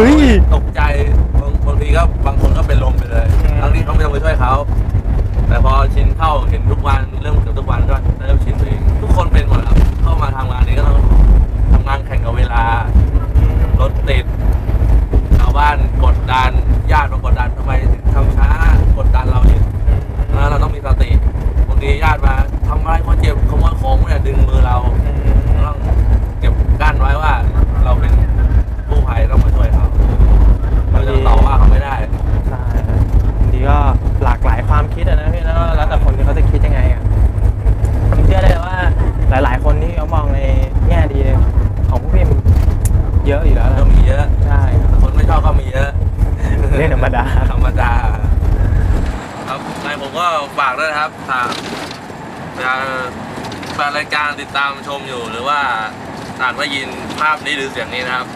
เฮ้ย ตกใจบางบางทีก็บางคนก็เป็นลมไปเลยอืมทั้งที่เขาไม่ต้องไปช่วยเขา แต่พอชินเข้าเห็นทุกวันเริ่มเกือบทุกวันก็เริ่มชินไปเองทุกคนเป็นหมดครับเข้ามาทำงานนี้ก็ต้องทำงานแข่งกับเวลารถติดชาวบ้านกดดันญาติมากดดันทำไมถึงทำช้ากดดันเราอยู่นะเราต้องมีสติบางทีญาติมาทำอะไรคนเจ็บขโมยของเนี่ยดึงมือเราต้องเก็บกั้นไว้ว่า เยอะอยู่แล้วก็นะมีเยอะ ใช่ครับ คนไม่ชอบก็มีเยอะเรื่องธรรมดา ธรรมดา ครับนายผมก็ฝากด้วยนะครับถ้าจะแฟนรายการติดตามชมอยู่ หรือว่าอ่านว่ายินภาพนี้หรือเสียงนี้นะครับ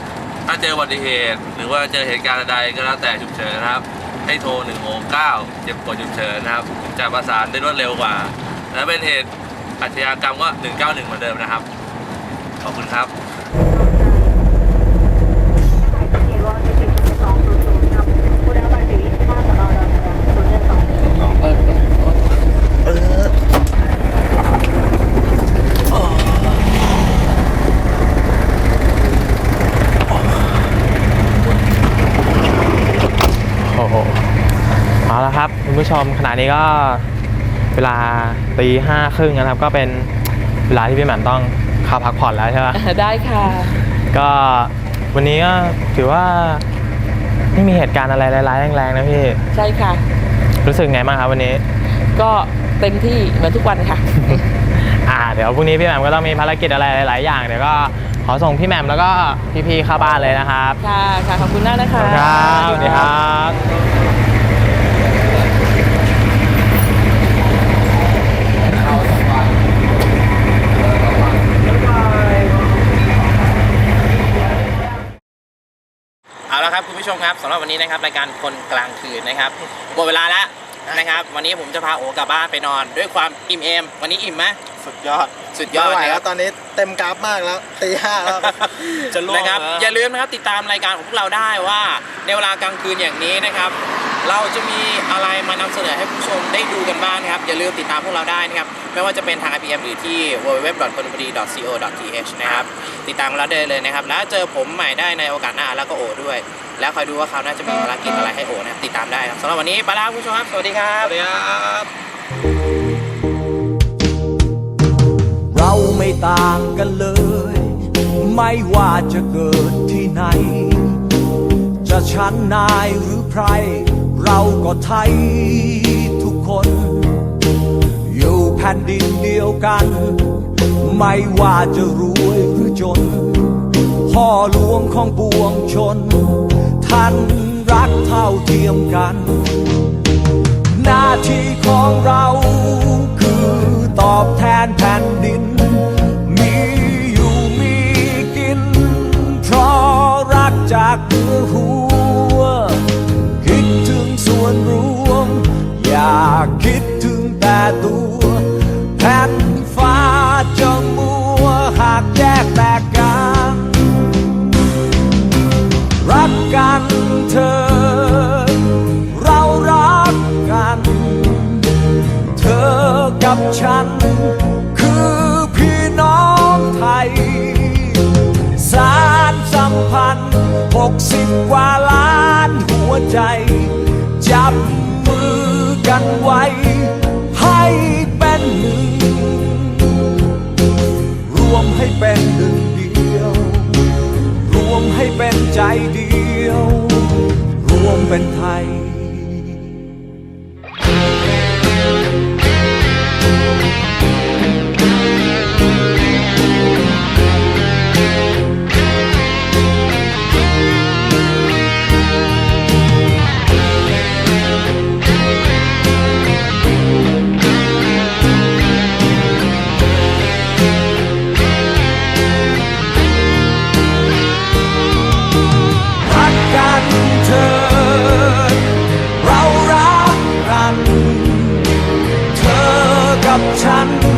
ถ้าเจออุบัติเหตุ หรือว่าเจอเหตุการณ์ใดก็แล้วแต่ฉุกเฉินนะครับ ให้โทร169เจ็บปวดฉุกเฉินนะครับจะประสานได้รวดเร็วกว่า และเป็นเหตุอาชญากรรมก็191เหมือนเดิมนะครับ ขอบคุณครับ โอ้โหเอาละครับคุณผู้ ชมขณะนี้ก็เวลาตีห้าครึ่งนะครับ ก็เป็นเวลาที่พี่แหม่มต้องเข้าพักผ่อนแล้วใช่ไหมได้ค่ะ ก็วันนี้ก็ถือว่าไม่มีเหตุการณ์อะไรร้ายๆแรงๆนะพี่ใช่ค่ะ รู้สึกไงบ้างครับวันนี้ ก็เต็มที่เหมือนทุกวันค่ะ อ่า เดี๋ยวพรุ่งนี้พี่แหม่มก็ต้องมีภารกิจอะไรหลาย ๆ อย่างเดี๋ยวก็ขอส่งพี่แหม่มแล้วก็พี่ๆเข้าบ้านเลยนะครับ ค่ะ ค่ะ ขอบคุณมากนะคะ ครับสวัสดีครับ ผู้ชมครับสำหรับวันนี้นะครับรายการคนกลางคืนนะครับหมดเวลาแล้วนะครับ วันนี้ผมจะพาโอกลับบ้านไปนอน ด้วยความอิ่มเอมวันนี้อิ่มไหมสุดยอดสุดยอดไม่ไหวนะคแล้รับ วตอนนี้เต็มกราฟมากแล้วตีห้าแล้วจะล่วงนะครับแล้ว อย่าลืมนะครับติดตามรายการของพวกเราได้ว่าในเวลากลางคืนอย่างนี้นะครับ เราจะมีอะไรมานำเสนอให้ผู้ชมได้ดูกันบ้างนะครับ อย่าลืมติดตามพวกเราได้นะครับ ไม่ว่าจะเป็นทาง IPM หรือที่ www.konbudi.co.th นะครับ ติดตามเราได้เลยนะครับ แล้วเจอผมใหม่ได้ในโอกาสหน้าแล้วก็โอด้วย แล้วคอยดูว่าเขาวหน่าจะมีภารกิจอะไรให้โอนะครับติดตามได้ครับสำหรับวันนี้ไปแล้วคุณผู้ชมครับ สวัสดีครับ สวัสดีครับ เราไม่ต่างกันเลย ไม่ว่าจะเกิดที่ไหน จะชั้นนายหรือใคร เราก็ไทยทุกคน อยู่แผ่นดินเดียวกัน ไม่ว่าจะรวยหรือจน พ่อหลวงของปวงชน ท่านรักเท่าเทียมกัน หน้าที่ของเราคือตอบแทนแผ่นดิน มีอยู่มีกิน เพราะรักจากมือหัว ตัวแผ่นฟ้าจะมัวหากแยกแตกกัน รักกันเธอ เรารักกัน เธอกับฉัน คือพี่น้องไทย สารสัมพันธ์หกสิบกว่าล้านหัวใจ จับมือกันไว้ เป็นไทย กับฉัน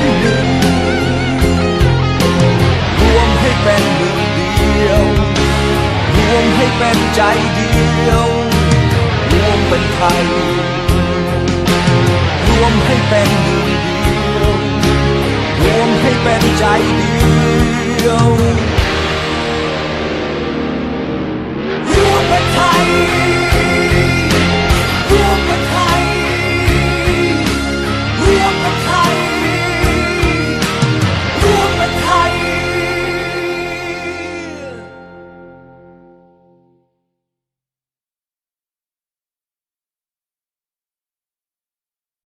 หนึ่งรวมให้เป็นหนึ่งเดียว รวมให้เป็นใจเดียว รวมเป็นไทย รวมให้เป็นหนึ่งเดียว รวมให้เป็นใจเดียว